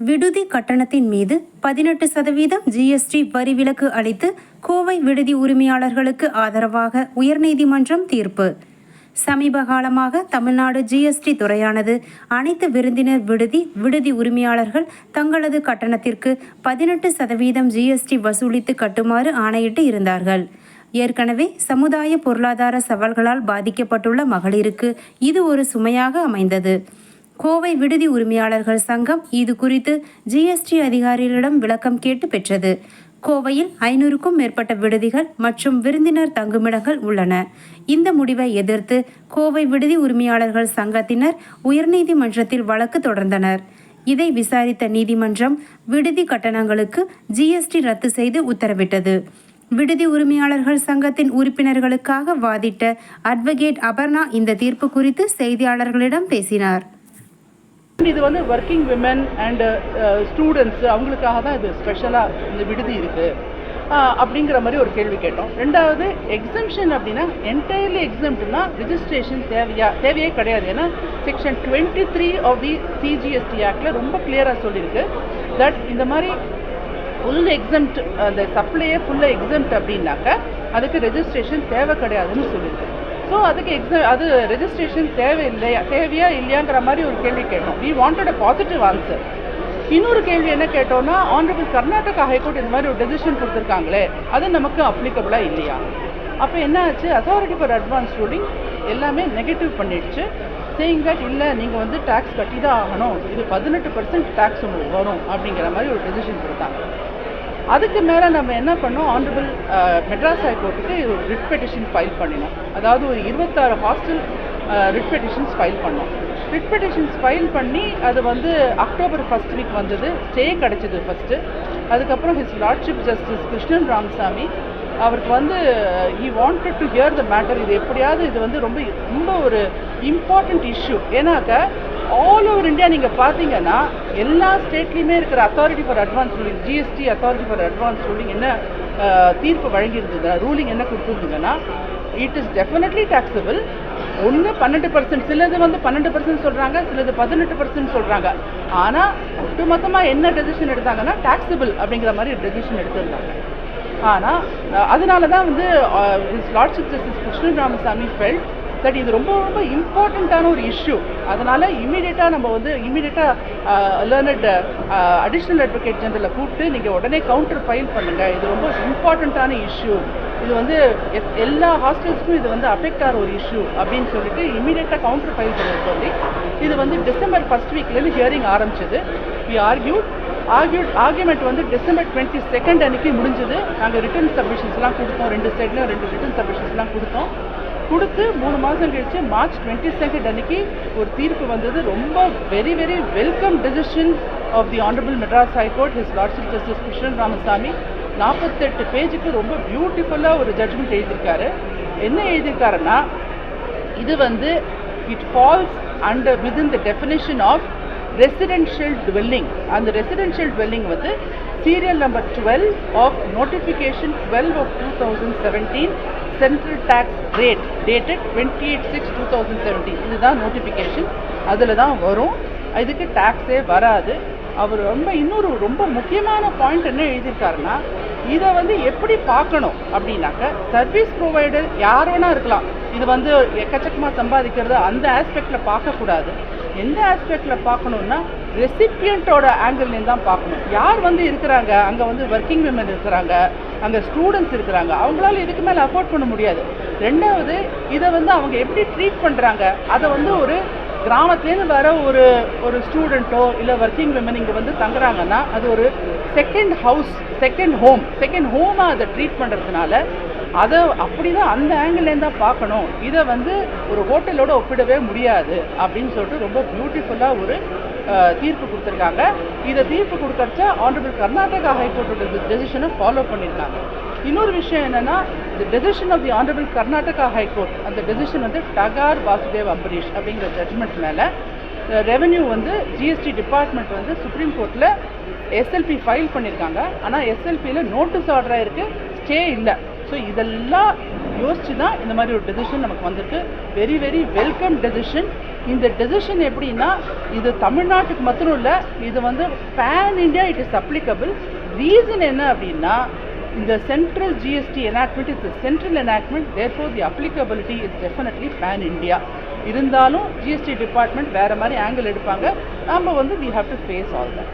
விடுதி கட்டணத்தின் மீது பதினெட்டு சதவீதம் ஜிஎஸ்டி வரி விலக்கு அளித்து கோவை விடுதி உரிமையாளர்களுக்கு ஆதரவாக உயர்நீதிமன்றம் தீர்ப்பு. சமீப காலமாக தமிழ்நாடு ஜிஎஸ்டி துறையானது அனைத்து விருந்தினர் விடுதி விடுதி உரிமையாளர்கள் தங்களது கட்டணத்திற்கு பதினெட்டு சதவீதம் ஜிஎஸ்டி வசூலித்து கட்டுமாறு ஆணையிட்டு இருந்தார்கள். ஏற்கனவே சமுதாய பொருளாதார சவால்களால் பாதிக்கப்பட்டுள்ள மகளிருக்கு இது ஒரு சுமையாக அமைந்தது. கோவை விடுதி உரிமையாளர்கள் சங்கம் இது குறித்து ஜிஎஸ்டி அதிகாரிகளிடம் விளக்கம் கேட்டு பெற்றது. கோவையில் ஐநூறுக்கும் மேற்பட்ட விடுதிகள் மற்றும் விருந்தினர் தங்குமிடங்கள் உள்ளன. இந்த முடிவை எதிர்த்து கோவை விடுதி உரிமையாளர்கள் சங்கத்தினர் உயர்நீதிமன்றத்தில் வழக்கு தொடர்ந்தனர். இதை விசாரித்த நீதிமன்றம் விடுதி கட்டணங்களுக்கு ஜிஎஸ்டி ரத்து செய்து உத்தரவிட்டது. விடுதி உரிமையாளர்கள் சங்கத்தின் உறுப்பினர்களுக்காக வாதிட்ட அட்வொகேட் அபர்ணா இந்த தீர்ப்பு குறித்து செய்தியாளர்களிடம் பேசினார். இது வந்து ஒர்க்கிங் விமன் அண்ட் ஸ்டூடெண்ட்ஸ் அவங்களுக்காக தான் இது ஸ்பெஷலாக இந்த விடுதி இருக்குது அப்படிங்கிற மாதிரி ஒரு கேள்வி கேட்டோம். ரெண்டாவது எக்ஸம்ஷன் அப்படின்னா என்டையர்லி எக்ஸம்ட்னா ரிஜிஸ்ட்ரேஷன் தேவையா? தேவையே கிடையாது. ஏன்னா section twenty three of the CGST ஆக்டில் ரொம்ப கிளியராக சொல்லியிருக்கு தட் இந்த மாதிரி ஃபுல் எக்ஸம்ட் அந்த சப்ளையே ஃபுல்லாக எக்ஸம்ட் அப்படின்னாக்க அதுக்கு ரெஜிஸ்ட்ரேஷன் தேவை கிடையாதுன்னு சொல்லியிருக்கு. ஸோ அதுக்கு எக்ஸாம் அது ரெஜிஸ்ட்ரேஷன் தேவை இல்லையா தேவையா இல்லையாங்கிற மாதிரி ஒரு கேள்வி கேட்டோம். We wanted a positive answer இன்னொரு கேள்வி என்ன கேட்டோம்னா ஆனரபிள் கர்நாடகா ஹைகோர்ட் இந்த மாதிரி ஒரு டெசிஷன் கொடுத்துருக்காங்களே அது நமக்கு அப்ளிகபிளாக இல்லையா? அப்போ என்ன ஆச்சு? அத்தாரிட்டி ஃபார் அட்வான்ஸ் ரூலிங் எல்லாமே நெகட்டிவ் பண்ணிடுச்சு. சேயிங் தட் இல்லை நீங்கள் வந்து டேக்ஸ் கட்டி தான் ஆகணும். இது பதினெட்டு பர்சன்ட் டேக்ஸ் உங்களுக்கு வரும் அப்படிங்கிற மாதிரி ஒரு டெசிஷன் கொடுத்தாங்க. அதுக்கு மேலே நம்ம என்ன பண்ணோம்? ஆனரபிள் மெட்ராஸ் ஹைகோர்ட்டுக்கு ரிட் பெட்டிஷன் ஃபைல் பண்ணினோம். அதாவது ஒரு இருபத்தாறு ஹாஸ்டல் ரிட் பெட்டிஷன்ஸ் ஃபைல் பண்ணோம். ரிட் பெட்டிஷன்ஸ் ஃபைல் பண்ணி அது வந்து அக்டோபர் ஃபஸ்ட் வீக் வந்தது. ஸ்டே கிடச்சிது ஃபஸ்ட்டு அதுக்கப்புறம் his lordship justice Krishnan Ramasamy அவருக்கு வந்து he wanted to hear the matter இது எப்படியாவது இது வந்து ரொம்ப ரொம்ப ஒரு இம்பார்ட்டண்ட் இஷ்யூ ஏன்னாக்க ஆல் ஓவர் இந்தியா நீங்கள் பார்த்தீங்கன்னா எல்லா ஸ்டேட்லேயுமே இருக்கிற authority for advance ruling GST authority for advance ruling என்ன தீர்ப்பு வழங்கியிருந்ததுன்னா ரூலிங் என்ன கொடுத்துருந்ததுன்னா இட் இஸ் டெஃபினெட்லி டாக்ஸபிள் ஒன்று பன்னெண்டு பர்சன்ட் சிலது வந்து பன்னெண்டு பர்சன்ட் சொல்கிறாங்க சிலது பதினெட்டு பர்சன்ட் சொல்கிறாங்க ஆனால் ஒட்டுமொத்தமாக என்ன டெசிஷன் எடுத்தாங்கன்னா டாக்ஸபிள் அப்படிங்கிற மாதிரி டெசிஷன் எடுத்திருந்தாங்க. ஆனால் அதனால தான் வந்து lordship justice Krishnan Ramasamy felt that இது ரொம்ப ரொம்ப இம்பார்ட்டண்ட்டான ஒரு இஷ்யூ அதனால் இமீடியட்டாக நம்ம வந்து இமீடியட்டாக லேர்னட் அடிஷ்னல் அட்வொகேட் ஜெனரலை கூப்பிட்டு நீங்கள் உடனே கவுண்டர் ஃபைல் பண்ணுங்கள் இது ரொம்ப இம்பார்ட்டண்ட்டான இஷ்யூ இது வந்து எத்- எல்லா ஹாஸ்டல்ஸ்க்கும் இது வந்து அஃபெக்ட் ஆகிற ஒரு இஷ்யூ அப்படின்னு சொல்லிட்டு இமீடியட்டாக கவுண்டர் ஃபைல் பண்ண சொல்லி இது வந்து டிசம்பர் ஃபஸ்ட் வீக்லேருந்து ஹியரிங் ஆரம்பிச்சது. வி ஆர்கியூட் ஆர்கியூட் ஆர்கியூமெண்ட் வந்து டிசம்பர் டுவெண்ட்டி செகண்ட் அன்னைக்கு முடிஞ்சது. நாங்கள் ரிட்டன் சப்மிஷன்ஸ்லாம் கொடுத்தோம். ரெண்டு சைட்லையும் ரெண்டு ரிட்டன் சப்மிஷன்ஸ்லாம் கொடுத்தோம். கொடுத்து மூணு மாதம் கழிச்சு மார்ச் டுவெண்ட்டி செகண்ட் அன்னைக்கு ஒரு தீர்ப்பு வந்தது. ரொம்ப very very welcome decision of the honourable Madras high court his lordship justice Krishnan Ramasamy நாற்பத்தெட்டு பேஜுக்கு ரொம்ப பியூட்டிஃபுல்லாக ஒரு ஜட்ஜ்மெண்ட் எழுதியிருக்காரு. என்ன எழுதியிருக்காருன்னா இது வந்து it falls under within the definition of residential dwelling அந்த ரெசிடென்ஷியல் டுவெல்லிங் வந்து serial number twelve of notification twelve of two thousand seventeen central tax rate dated twenty eight six two thousand seventeen இதுதான் notification அதில் தான் வரும். இதுக்கு டேக்ஸே வராது. அவர் ரொம்ப இன்னொரு ரொம்ப முக்கியமான பாயிண்ட் என்ன எழுதியிருக்காருன்னா இதை வந்து எப்படி பார்க்கணும் அப்படின்னாக்க சர்வீஸ் ப்ரொவைடர் யார் வேணா இருக்கலாம். இது வந்து எக்கச்சக்கமாக சம்பாதிக்கிறது அந்த ஆஸ்பெக்டில் பார்க்கக்கூடாது. எந்த ஆஸ்பெக்டில் பார்க்கணுன்னா ரெசிபியண்ட்டோட ஆங்கிள்லேருந்து தான் பார்க்கணும். யார் வந்து இருக்கிறாங்க? அங்கே வந்து ஒர்க்கிங் விமன் இருக்கிறாங்க. அங்கே ஸ்டூடெண்ட்ஸ் இருக்கிறாங்க. அவங்களால இதுக்கு மேலே அஃபோர்ட் பண்ண முடியாது. ரெண்டாவது இதை வந்து அவங்க எப்படி ட்ரீட் பண்ணுறாங்க அதை வந்து ஒரு கிராமத்துலேருந்து வர ஒரு ஒரு ஸ்டூடெண்ட்டோ இல்லை ஒர்க்கிங் விமன் இங்கே வந்து தங்குறாங்கன்னா அது ஒரு second house second home second ஹோமாக அதை ட்ரீட் பண்ணுறதுனால அதை அப்படி தான் அந்த ஆங்கிள்லேருந்து தான் பார்க்கணும். இதை வந்து ஒரு ஹோட்டலோட ஒப்பிடவே முடியாது அப்படின்னு சொல்லிட்டு ரொம்ப பியூட்டிஃபுல்லாக ஒரு தீர்ப்பு கொடுத்துருக்காங்க. இதை தீர்ப்பு கொடுக்கறச்ச ஆனரபிள் கர்நாடகா ஹைகோர்ட்டோட டெசிஷனை ஃபாலோ பண்ணியிருக்காங்க இன்னொரு விஷயம் என்னென்னா இந்த decision of the honourable Karnataka high court அந்த டெசிஷன் வந்து டகார் வாசுதேவ் அம்பரீஷ் அப்படிங்கிற ஜட்மெண்ட் மேலே ரெவென்யூ வந்து ஜிஎஸ்டி டிபார்ட்மெண்ட் வந்து சுப்ரீம் கோர்ட்டில் எஸ்எல்பி ஃபைல் பண்ணியிருக்காங்க ஆனால் எஸ்எல்பியில் நோட்டீஸ் ஆர்டராக இருக்குது ஸ்டே இல்லை. ஸோ இதெல்லாம் யோசித்து தான் இந்த மாதிரி ஒரு டெசிஷன் நமக்கு வந்திருக்கு. வெரி வெரி வெல்கம் டெசிஷன் இந்த டெசிஷன் எப்படின்னா இது தமிழ்நாட்டுக்கு மட்டும் இல்லை இது வந்து pan India it is applicable reason என்ன அப்படின்னா இந்த central GST enactment is central enactment therefore the applicability is definitely pan India இருந்தாலும் ஜிஎஸ்டி டிபார்ட்மெண்ட் வேறு மாதிரி ஆங்கிள் எடுப்பாங்க. நாம் வந்து we have to face all that